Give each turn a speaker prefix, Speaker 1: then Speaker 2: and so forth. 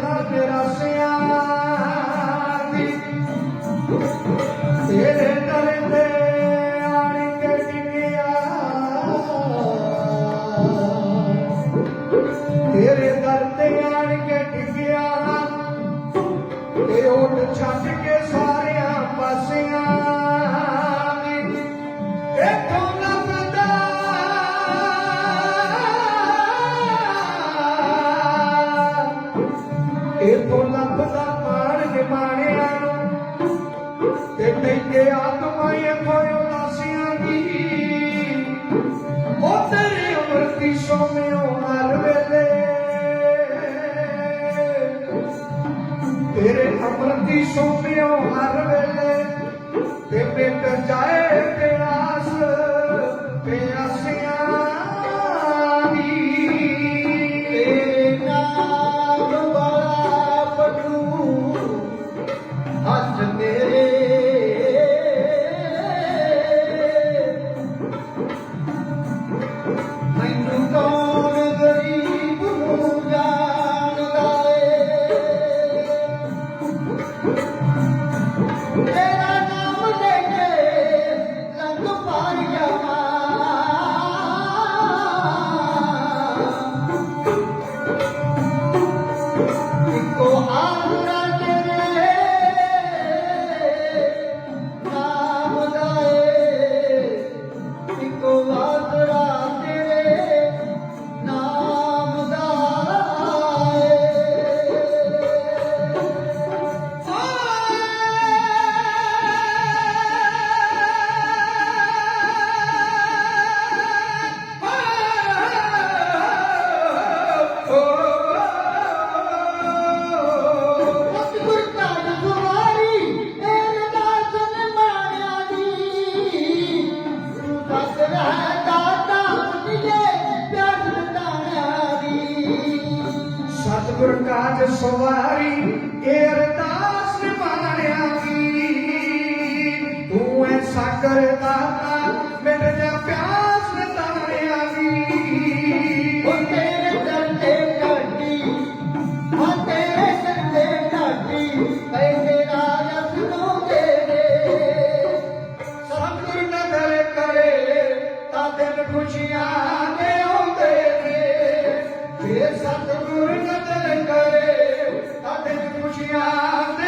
Speaker 1: delante de la. ਤੋਂ ਲੱਭਦਾ ਮਾਰਗ ਮਾਣਿਆ ਨੂੰ। ਤੇ ਤੇਕੇ ਆਤਮਾ ਇਹ
Speaker 2: ਕੋਈ ਉਦਾਸੀਆਂ ਦੀ। ਉਹ ਤੇਰੀ ਉਮਰ ਦੀ ਸੋਮਿਓ ਹਰ ਵੇਲੇ। ਤੇਰੇ ਅਮਰ ਦੀ ਸੋਮਿਓ ਹਰ ਵੇਲੇ। ਤੇ ਪਿੰਡ ਜਾਏ
Speaker 1: ਗੁਰ ਕਾਜ ਸਵਾਰੀ ਇਹ ਅਰਦਾਸ ਨਿਭਾਣਿਆ ਵੀ ਤੂੰ ਐ ਸਾਗਰ ਦਾਤਾ ਮੇਰੇ ਜਾ ਪਿਆਸ ਨਿਤਾਣਿਆ ਵੀ
Speaker 2: ਉਹ ਤੇਰੇ ਦਰ ਤੇ ਢਾਡੀ ਹਾਂ ਤੇਰੇ ਦਰ ਤੇ ਢਾਡੀ ਪੈਸੇ ਰਾਜ ਸੁਣੋ ਤੇਰੇ
Speaker 1: ਸਤਿਗੁਰ ਨਦਰ ਕਰੇ ਤਾਂ ਦਿਨ ਖੁਸ਼ੀਆਂ ਦੇ ਆਉਂਦੇ ਨੇ। ਫੇਰ ਸਤਿਗੁਰ ਦਿਨ